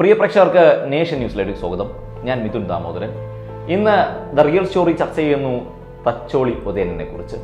പ്രിയ പ്രേക്ഷകർക്ക് നേഷൻ ന്യൂസിലേക്ക് സ്വാഗതം. ഞാൻ മിഥുൻ ദാമോദരൻ. ഇന്ന് ദ റിയൽ സ്റ്റോറി ചർച്ച ചെയ്യുന്നു തച്ചോളി ഉദയനെ കുറിച്ച്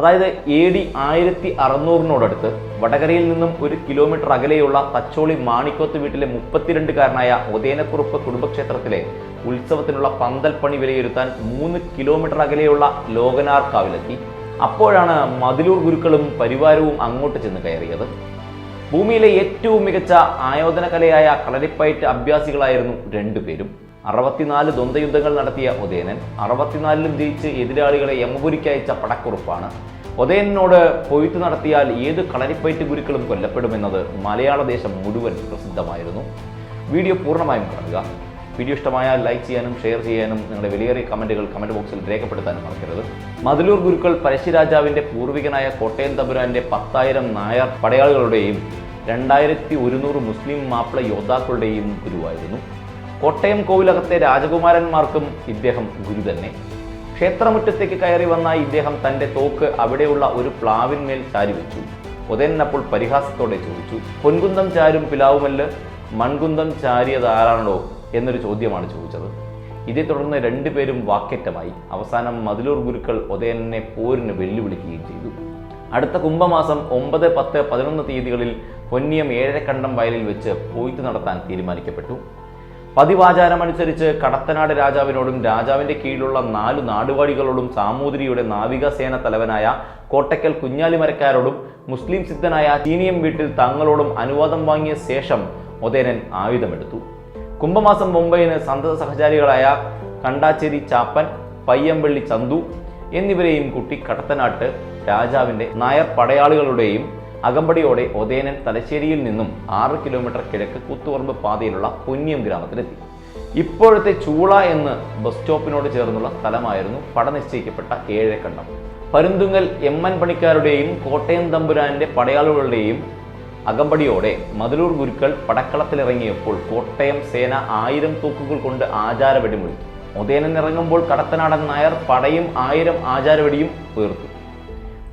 അതായത് എ ഡി ആയിരത്തി അറുന്നൂറിനോടടുത്ത് വടകരയിൽ നിന്നും ഒരു കിലോമീറ്റർ അകലെയുള്ള തച്ചോളി മാണിക്കോത്ത് വീട്ടിലെ മുപ്പത്തിരണ്ടുകാരനായ ഒതേനക്കുറുപ്പ് കുടുംബക്ഷേത്രത്തിലെ ഉത്സവത്തിനുള്ള പന്തൽ പണി വിലയിരുത്താൻ മൂന്ന് കിലോമീറ്റർ അകലെയുള്ള ലോകനാർ കാവിലെത്തി. അപ്പോഴാണ് മതിലൂർ ഗുരുക്കളും പരിവാരവും അങ്ങോട്ട് ചെന്ന് കയറിയത്. ഭൂമിയിലെ ഏറ്റവും മികച്ച ആയോധന കലയായ കളരിപ്പയറ്റ് അഭ്യാസികളായിരുന്നു രണ്ടുപേരും. അറുപത്തിനാല് ദ്വന്ദ്വയുദ്ധങ്ങൾ നടത്തിയ ഉദയനൻ അറുപത്തിനാലിലും ജയിച്ച് എതിരാളികളെ യമപുരിക്ക് അയച്ച പടക്കുറുപ്പാണ്. ഉദയനോട് പൊയ്ത്ത് നടത്തിയാൽ ഏത് കളരിപ്പയറ്റ് ഗുരുക്കളും കൊല്ലപ്പെടുമെന്നത് മലയാള ദേശം മുഴുവൻ പ്രസിദ്ധമായിരുന്നു. വീഡിയോ പൂർണമായും കാണുക. വീഡിയോ ഇഷ്ടമായാൽ ലൈക്ക് ചെയ്യാനും ഷെയർ ചെയ്യാനും നിങ്ങളുടെ വിലയേറിയ കമന്റുകൾ കമന്റ് ബോക്സിൽ രേഖപ്പെടുത്താനും മറക്കരുത്. മതിലൂർ ഗുരുക്കൾ പരശുരാജാവിന്റെ പൂർവികനായ കോട്ടയം തമ്പുരാന്റെ പത്തായിരം നായർ പടയാളികളുടെയും രണ്ടായിരത്തി ഒരുന്നൂറ് മുസ്ലിം മാപ്പിള യോദ്ധാക്കളുടെയും ഗുരുവായിരുന്നു. കോട്ടയം കോവിലകത്തെ രാജകുമാരന്മാർക്കും ഇദ്ദേഹം ഗുരു തന്നെ. ക്ഷേത്രമുറ്റത്തേക്ക് കയറി വന്ന ഇദ്ദേഹം തന്റെ തോക്ക് അവിടെയുള്ള ഒരു പ്ലാവിന്മേൽ ചാരി വെച്ചു. ഉദയൻ അപ്പോൾ പരിഹാസത്തോടെ ചോദിച്ചു പൊൻകുന്തം ചാരും പിലാവുമല്ല് മൺകുന്തം ചാരിയതാരാണോ എന്നൊരു ചോദ്യമാണ് ചോദിച്ചത്. ഇതേ തുടർന്ന് രണ്ടുപേരും വാക്കേറ്റമായി. അവസാനം മതിലൂർ ഗുരുക്കൾ ഉദയനെ പോരിന് വെല്ലുവിളിക്കുകയും ചെയ്തു. അടുത്ത കുംഭമാസം ഒമ്പത് പത്ത് പതിനൊന്ന് തീയതികളിൽ പൊന്നിയം ഏഴരക്കണ്ടം വയലിൽ വെച്ച് പോയിട്ട് നടത്താൻ തീരുമാനിക്കപ്പെട്ടു. പതിവാചാരമനുസരിച്ച് കടത്തനാട് രാജാവിനോടും രാജാവിന്റെ കീഴിലുള്ള നാലു നാടുവാടികളോടും സാമൂതിരിയുടെ നാവികസേന തലവനായ കോട്ടയ്ക്കൽ കുഞ്ഞാലിമരക്കാരോടും മുസ്ലിം സിദ്ധനായ ചീനിയം വീട്ടിൽ തങ്ങളോടും അനുവാദം വാങ്ങിയ ശേഷം ഒതേനൻ ആയുധമെടുത്തു. കുംഭമാസം മുംബൈന് സന്തത സഹചാരികളായ കണ്ടാച്ചേരി ചാപ്പൻ പയ്യമ്പള്ളി ചന്തു എന്നിവരെയും കൂട്ടി കടത്തനാട്ട് രാജാവിന്റെ നായർ പടയാളികളുടെയും അകമ്പടിയോടെ ഒതേനൻ തലശ്ശേരിയിൽ നിന്നും ആറ് കിലോമീറ്റർ കിഴക്ക് കൂത്തുപറമ്പ് പാതയിലുള്ള പുന്നിയം ഗ്രാമത്തിലെത്തി. ഇപ്പോഴത്തെ ചൂള എന്ന് ബസ് സ്റ്റോപ്പിനോട് ചേർന്നുള്ള സ്ഥലമായിരുന്നു പട നിശ്ചയിക്കപ്പെട്ട ഏഴരക്കണ്ടം. പരുന്തുങ്ങൽ എം എൻ പണിക്കാരുടെയും കോട്ടയം തമ്പുരാന്റെ പടയാളികളുടെയും അകമ്പടിയോടെ മതിലൂർ ഗുരുക്കൾ പടക്കളത്തിലിറങ്ങിയപ്പോൾ കോട്ടയം സേന ആയിരം തൂക്കുകൾ കൊണ്ട് ആചാരവെടി ഉദയനൻ ഇറങ്ങുമ്പോൾ കടത്തനാടൻ നായർ പടയും ആയിരം ആചാരവെടിയും ഉയർത്തു.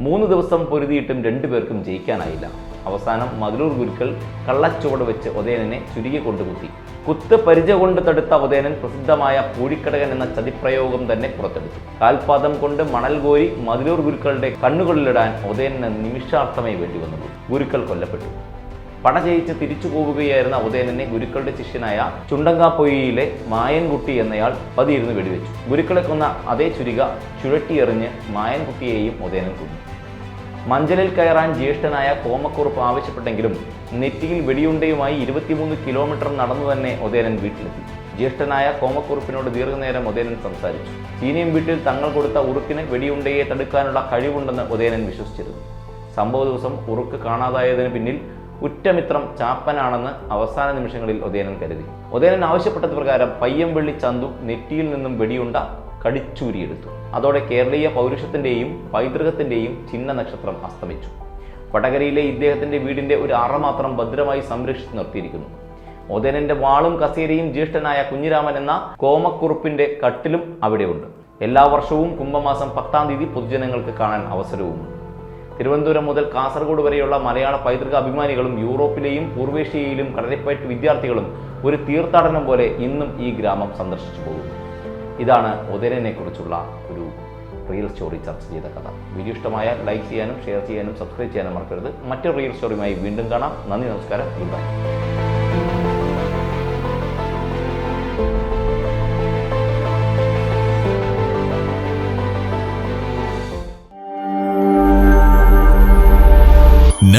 മൂന്ന് ദിവസം പൊരുതിയിട്ടും രണ്ടുപേർക്കും ജയിക്കാനായില്ല. അവസാനം മതിലൂർ ഗുരുക്കൾ കള്ളച്ചുവട് വെച്ച് ഉദയനെ ചുരുങ്ങി കൊണ്ടുകുത്തി. കുത്ത് പരിച കൊണ്ട് തടുത്ത ഉദയനൻ പ്രസിദ്ധമായ പൂഴിക്കടകൻ എന്ന ചതിപ്രയോഗം തന്നെ പുറത്തെടുത്തു. കാൽപാദം കൊണ്ട് മണൽ കോരി മതിലൂർ ഗുരുക്കളുടെ കണ്ണുകളിലിടാൻ ഉദയനെ നിമിഷാർത്ഥമേ വേണ്ടി വന്നുള്ളൂ. ഗുരുക്കൾ കൊല്ലപ്പെട്ടു. പട ജയിച്ച് തിരിച്ചു പോവുകയായിരുന്ന ഉദയനനെ ഗുരുക്കളുടെ ശിഷ്യനായ ചുണ്ടങ്കാപ്പൊയ്യയിലെ മായൻകുട്ടി എന്നയാൾ പതിയിരുന്ന് വെടിവെച്ചു. ഗുരുക്കളെ കൊന്ന അതേ ചുരിക ചുഴട്ടിയെറിഞ്ഞ് മായൻകുട്ടിയെയും ഉദയനൻ കൊന്നു. മഞ്ചലിൽ കയറാൻ ജ്യേഷ്ഠനായ കോമക്കുറുപ്പ് ആവശ്യപ്പെട്ടെങ്കിലും നെറ്റിയിൽ വെടിയുണ്ടയുമായി ഇരുപത്തിമൂന്ന് കിലോമീറ്റർ നടന്നു തന്നെ ഉദയനൻ വീട്ടിലെത്തി. ജ്യേഷ്ഠനായ കോമക്കുറുപ്പിനോട് ദീർഘനേരം ഉദയനൻ സംസാരിച്ചു. ചീനിയം വീട്ടിൽ തങ്ങൾ കൊടുത്ത ഉറുക്കിന് വെടിയുണ്ടയെ തടുക്കാനുള്ള കഴിവുണ്ടെന്ന് ഉദയനൻ വിശ്വസിച്ചിരുന്നു. സംഭവ ദിവസം ഉറുക്ക് കാണാതായതിന് പിന്നിൽ ഉറ്റമിത്രം ചാപ്പനാണെന്ന് അവസാന നിമിഷങ്ങളിൽ ഉദയനൻ കരുതി. ഉദയനൻ ആവശ്യപ്പെട്ടത് പ്രകാരം പയ്യംവെള്ളി ചന്തു നെറ്റിയിൽ നിന്നും വെടിയുണ്ട കടിച്ചൂരിയെടുത്തു. അതോടെ കേരളീയ പൗരുഷത്തിന്റെയും പൈതൃകത്തിന്റെയും ചിഹ്ന നക്ഷത്രം അസ്തമിച്ചു. വടകരയിലെ ഇദ്ദേഹത്തിന്റെ വീടിന്റെ ഒരു അറ മാത്രം ഭദ്രമായി സംരക്ഷിച്ചു നിർത്തിയിരിക്കുന്നു. ഉദയനന്റെ വാളും കസേരയും ജ്യേഷ്ഠനായ കുഞ്ഞിരാമൻ എന്ന കോമക്കുറുപ്പിന്റെ കട്ടിലും അവിടെയുണ്ട്. എല്ലാ വർഷവും കുംഭമാസം പത്താം തീയതി പൊതുജനങ്ങൾക്ക് കാണാൻ അവസരവുമുണ്ട്. തിരുവനന്തപുരം മുതൽ കാസർഗോഡ് വരെയുള്ള മലയാള പൈതൃക അഭിമാനികളും യൂറോപ്പിലെയും പൂർവേഷ്യയിലും കടലിപ്പയറ്റ് വിദ്യാർത്ഥികളും ഒരു തീർത്ഥാടനം പോലെ ഇന്നും ഈ ഗ്രാമം സന്ദർശിച്ചു പോകുന്നു. ഇതാണ് ഉദയനെ കുറിച്ചുള്ള ഒരു റിയൽ സ്റ്റോറി ചർച്ച ചെയ്ത കഥ. വീഡിയോ ഇഷ്ടമായ ലൈക്ക് ചെയ്യാനും ഷെയർ ചെയ്യാനും സബ്സ്ക്രൈബ് ചെയ്യാനും മറക്കരുത്. മറ്റൊരു റിയൽ സ്റ്റോറിയുമായി വീണ്ടും കാണാം. നന്ദി നമസ്കാരം. Good bye